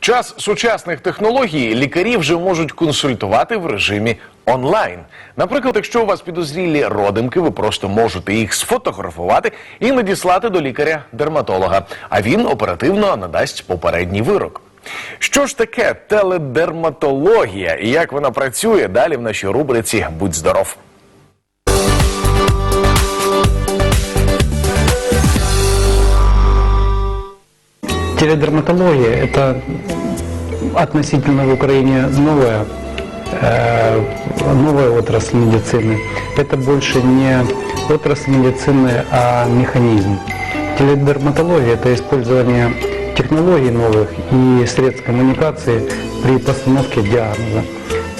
Час сучасних технологій лікарі вже можуть консультувати в режимі онлайн. Наприклад, якщо у вас підозрілі родимки, ви просто можете їх сфотографувати і надіслати до лікаря-дерматолога. А він оперативно надасть попередній вирок. Що ж таке теледерматологія і як вона працює далі в нашій рубриці Будь здоров. Теледерматология – это относительно в Украине новая, э, новая отрасль медицины. Это больше не отрасль медицины, а механизм. Теледерматология – это использование технологий новых и средств коммуникации при постановке диагноза.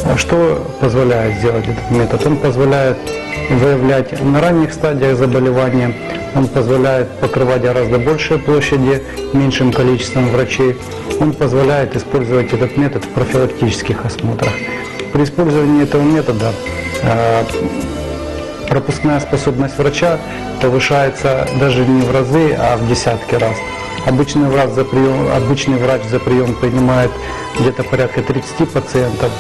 А Что позволяет сделать этот метод? Он позволяет выявлять на ранних стадиях заболевания, он позволяет покрывать гораздо большие площади меньшим количеством врачей, он позволяет использовать этот метод в профилактических осмотрах. При использовании этого метода э, пропускная способность врача повышается даже не в разы, а в десятки раз. Обычный врач за прием, обычный врач за прием принимает где-то порядка 30 пациентов.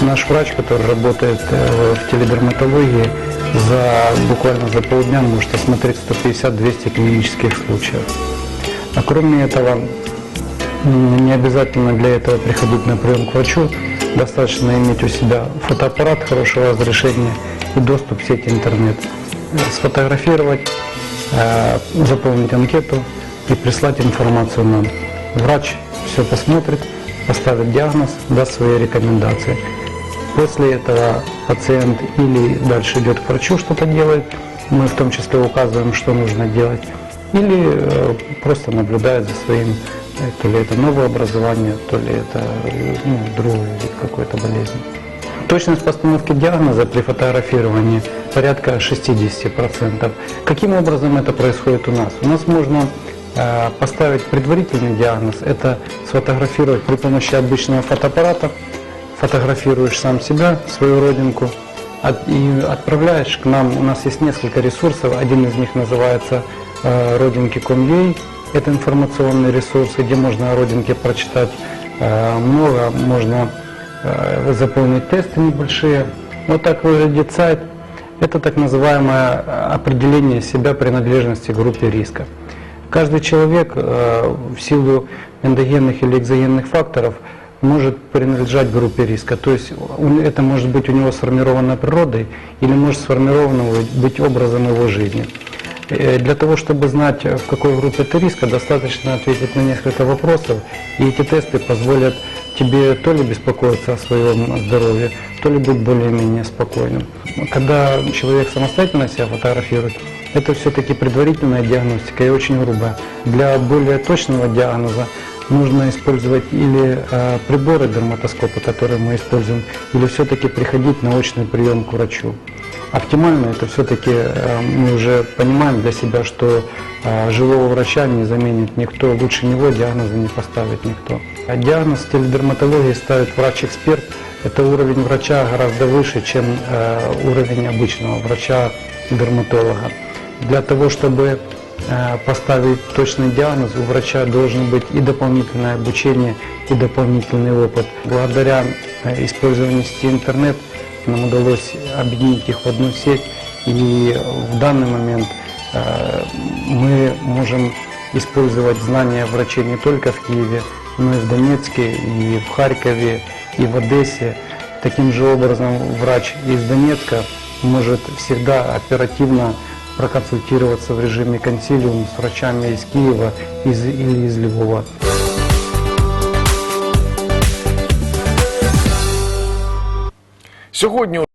Наш врач, который работает э, в теледерматологии, за, буквально за полдня может осмотреть 150-200 клинических случаев. А кроме этого, не обязательно для этого приходить на прием к врачу. Достаточно иметь у себя фотоаппарат хорошего разрешения и доступ в сеть интернет. Сфотографировать, э, заполнить анкету и прислать информацию нам. Врач все посмотрит, поставит диагноз, даст свои рекомендации. После этого пациент или дальше идет к врачу, что-то делает, мы в том числе указываем, что нужно делать, или э, просто наблюдает за своим, э, то ли это новое образование, то ли это э, ну, другой вид какой-то болезни. Точность постановки диагноза при фотографировании порядка 60%. Каким образом это происходит у нас? У нас можно поставить предварительный диагноз, это сфотографировать при помощи обычного фотоаппарата, фотографируешь сам себя, свою родинку, и отправляешь к нам. У нас есть несколько ресурсов, один из них называется э, родинки.com.ua. Это информационный ресурс, где можно о родинке прочитать э, много, можно э, заполнить тесты небольшие. Вот так выглядит сайт. Это так называемое э, определение себя принадлежности к группе риска. Каждый человек э, в силу эндогенных или экзогенных факторов может принадлежать группе риска. То есть это может быть у него сформировано природой или может сформировано быть образом его жизни. Э, Для того, чтобы знать, э, в какой группе ты риска, достаточно ответить на несколько вопросов, и эти тесты позволят тебе то ли беспокоиться о своем здоровье, то ли быть более-менее спокойным. Когда человек самостоятельно себя фотографирует, это все-таки предварительная диагностика и очень грубая. Для более точного диагноза нужно использовать или э, приборы дерматоскопа, которые мы используем, или все-таки приходить на очный прием к врачу. Оптимально это все-таки э, мы уже понимаем для себя, что э, живого врача не заменит никто, лучше него диагноза не поставит никто. А диагноз теледерматологии ставит врач-эксперт. Это уровень врача гораздо выше, чем э, уровень обычного врача-дерматолога. Для того, чтобы э, поставить точный диагноз, у врача должен быть и дополнительное обучение, и дополнительный опыт. Благодаря э, использованию сети интернет нам удалось объединить их в одну сеть, и в данный момент э, мы можем использовать знания врачей не только в Киеве, но и в Донецке, и в Харькове, и в Одессе. Таким же образом врач из Донецка может всегда оперативно проконсультироваться в режиме консилиум с врачами из Киева из, или из Львова. Сьогодні у